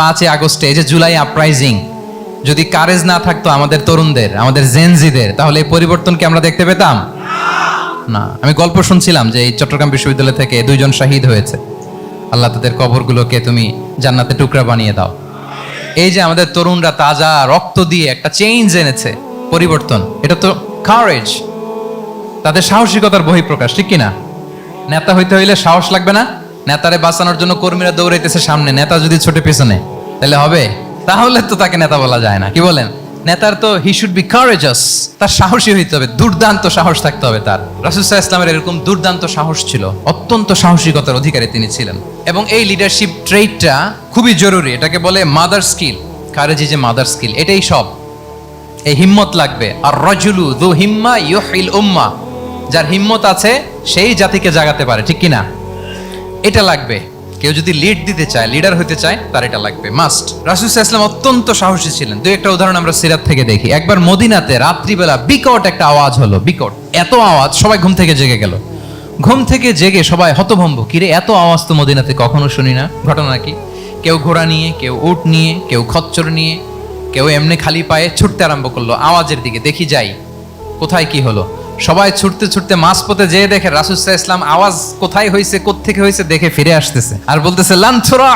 পাঁচই আগস্টে, এই যে জুলাই আপরাইজিং যদি কারেজ না থাকতো আমাদের তরুণদের, আমাদের জেনজিদের তাহলে এই পরিবর্তন কি আমরা দেখতে পেতাম? না। আমি গল্প শুনছিলাম যে এই চট্টগ্রাম বিশ্ববিদ্যালয় থেকে দুইজন শাহিদ হয়েছে। আল্লাহ তাদের কবরগুলোকে তুমি জান্নাতে টুকরা বানিয়ে দাও। এই যে আমাদের তরুণরা তাজা রক্ত দিয়ে একটা চেঞ্জ এনেছে, পরিবর্তন, এটা তো কারেজ তাদের সাহসিকতার বহিঃপ্রকাশ, ঠিক কিনা? নেতা হইতে হইলে সাহস লাগবে না? নেতারে বাঁচানোর জন্য কর্মীরা দৌড়াইতেছে সামনে, নেতা যদি ছোটে পেছনে, তাহলে হবে? তাহলে তো তাকে নেতা বলা যায় না, কি বলেন? নেতার তো হি শুড বি কারেজাস তার সাহসী হইতে হবে, দুর্দান্ত সাহস থাকতে হবে তার। রাসুসাহ ইসলামের এরকম দুর্দান্ত সাহস ছিল, অত্যন্ত সাহসিকতার অধিকারী তিনি ছিলেন। এবং এই লিডারশিপ ট্রেটটা খুবই জরুরি, এটাকে বলে মাদার স্কিল কারেজি যে মাদার স্কিল এটাই সব। এই হিম্মত লাগবে। আর রজুলু দু হিম্মা ইউহিল উম্মা, যার হিম্মত আছে, সেই জাতিকে জাগাতে পারে, ঠিক কিনা? এটা লাগবে। কেউ যদি লিড দিতে চায় লিডার হতে চায়, তার এটা লাগবে মাস্ট রাসুল ইসলাম অত্যন্ত সাহসী ছিলেন। দুই একটা উদাহরণ আমরা সিরাত থেকে দেখি। একবার মদিনাতে রাত্রিবেলা বিকট একটা আওয়াজ হলো, বিকট। এত আওয়াজ, সবাই ঘুম থেকে জেগে গেল। ঘুম থেকে জেগে সবাই হতভম্ব, কিরে, এত আওয়াজ তো মদিনাতে, কখনো শুনি না? ঘটনা কি? কেউ ঘোড়া নিয়ে, কেউ উট নিয়ে, কেউ খচ্চর নিয়ে, কেউ এমনি খালি পায়ে ছুটতে আরম্ভ করল, আওয়াজের দিকে, দেখি যাই, কোথায় কি হলো? সবাই ছুটতে ছুটতে মাঝপথে যেয়ে দেখে রাসুসাহ ইসলাম আওয়াজ কোথায় হয়েছে কোথেকে হয়েছে দেখে ফিরে আসতেছে। আর বলতেছে লান্থরা